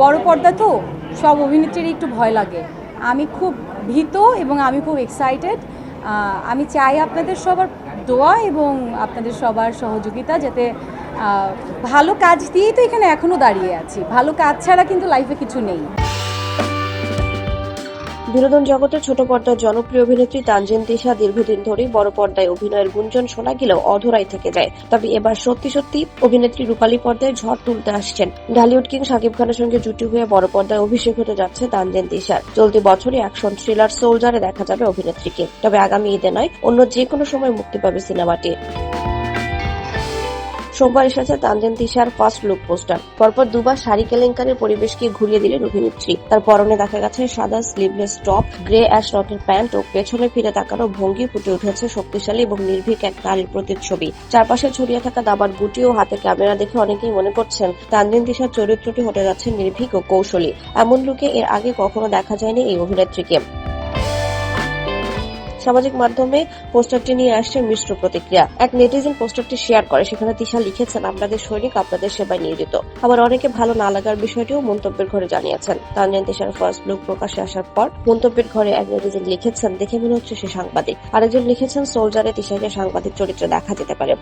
বড় পর্দা তো, সব অভিনেত্রীর একটু ভয় লাগে। আমি খুব ভীত এবং আমি খুব এক্সাইটেড আমি চাই আপনাদের সবার দোয়া এবং আপনাদের সবার সহযোগিতা যাতে ভালো কাজ দিয়েই তো এখানে এখনও দাঁড়িয়ে আছি। ভালো কাজ ছাড়া কিন্তু লাইফে কিছু নেই। বিনোদন জগতের ছোট পর্দার জনপ্রিয় অভিনেত্রী তানজিন দিশা দীর্ঘদিন ধরেই বড় পর্দায় অভিনয়ের গুঞ্জন শোনা গেলেও অধরাই থেকে যায়। তবে এবার সত্যি সত্যি অভিনেত্রী রূপালী পর্দায় ঝড় তুলতে আসছেন। ঢালিউড কিং শাকিব খানের সঙ্গে জুটি হয়ে বড় পর্দায় অভিষেক হতে যাচ্ছে তানজিন তিশার। চলতি বছরই অ্যাকশন থ্রিলার সোলজারে দেখা যাবে অভিনেত্রীকে। তবে আগামী ঈদে নয়, অন্য যে কোনো সময় মুক্তি পাবে সিনেমাটি। সোমবার এসেছে তানজিন তিশার ফার্স্ট লুক পোস্টার পরপর দুবার শাড়ি কেলেঙ্কারের পরিবেশকে ঘুরিয়ে দিলেন অভিনেত্রী। তার পরনে দেখা গেছে সাদা স্লিভলেস টপ গ্রে অ্যাশ রকের প্যান্ট ও পেছনে ফিরে তাকানো ভঙ্গি ফুটে উঠেছে শক্তিশালী এবং নির্ভীক এক নারীর প্রতিচ্ছবি। চারপাশে ছড়িয়ে থাকা দাবার গুটি ও হাতে ক্যামেরা দেখে অনেকেই মনে করছেন, তানজিন তিশার চরিত্রটি হতে যাচ্ছে নির্ভীক ও কৌশলী। এমন লুকে এর আগে কখনো দেখা যায়নি এই অভিনেত্রীকে। সামাজিক মাধ্যমে পোস্টারটি নিয়ে আসছে মিশ্র প্রতিক্রিয়া। এক নেটিজেন পোস্টারটি শেয়ার করে, সেখানে তিশা লিখেছেন, আপনাদের সৈনিক, আপনাদের সেবায় নিয়োজিত। আবার অনেকে ভালো না লাগার বিষয়টিও মন্তব্যের ঘরে জানিয়েছেন। তানজিন তিশার ফার্স্ট লুক প্রকাশে আসার পর মন্তব্যের ঘরে এক নেটিজেন লিখেছেন, দেখে মনে হচ্ছে সে সাংবাদিক। আরেকজন লিখেছেন, সোলজারে তিশাকে সাংবাদিক চরিত্রে দেখা যেতে পারে।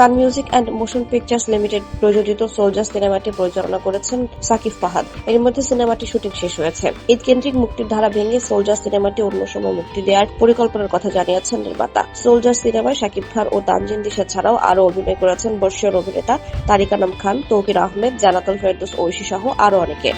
Sun Music and Motion Pictures Limited প্রযোজিত সোলজার সিনেমাটি পরিচালনা করেছেন সাকিব ফাহাদ। এর মধ্যে সিনেমাটি শুটিং শেষ হয়েছে। ঈদ কেন্দ্রিক মুক্তির ধারা ভেঙে সোলজার সিনেমাটি অন্য সময় মুক্তি দেওয়ার পরিকল্পনার কথা জানিয়েছেন নির্মাতা। সোলজার সিনেমায় শাকিব খান ও তানজিন দিশা ছাড়াও আরও অভিনয় করেছেন বর্ষীয় অভিনেতা তারিক আনাম খান, তৌকির আহমেদ, জানাতুল ফেরদোস, ঐশী সহ আরও অনেকে।